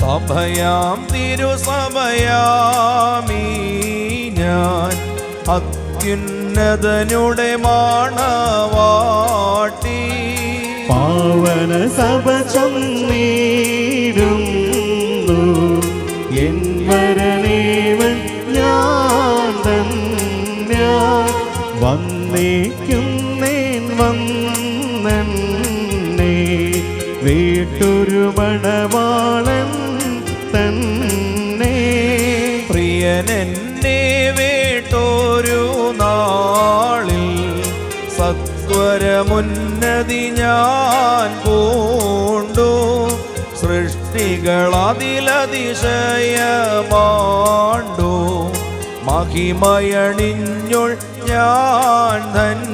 സഭയാം തിരുസഭയാമീ ഞാൻ അത്യുന്നതനുടെ മാണവാട്ടി. പാവന സഭ ചൊന്നീടുന്നു എൻ വരനേവൻ ഞാൻ വന്നേക്കും വന്നെ വീട്ടൊരു മണവാളൻ തന്നെ. പ്രിയനെന്നെ വേട്ടോരു നാളിൽ സത്വരമുന്നതി ഞാൻ പൂണ്ടു. സൃഷ്ടികളതിലതിശയമാണ്ടു. മഹിമയണിഞ്ഞുൾ ഞാൻ ധന്യ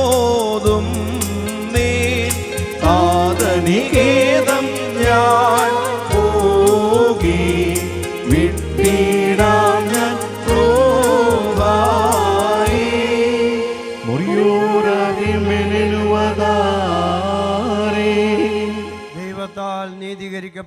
സ്വാഗതമോതും നീ. ആദനികേതം ഞാൻ പോകി. വിട്ടിടാം ഞാൻ പോവായി മുറിയോരാകെ മെനുവതാരേ ദൈവത്താൽ നീതീകരിക്ക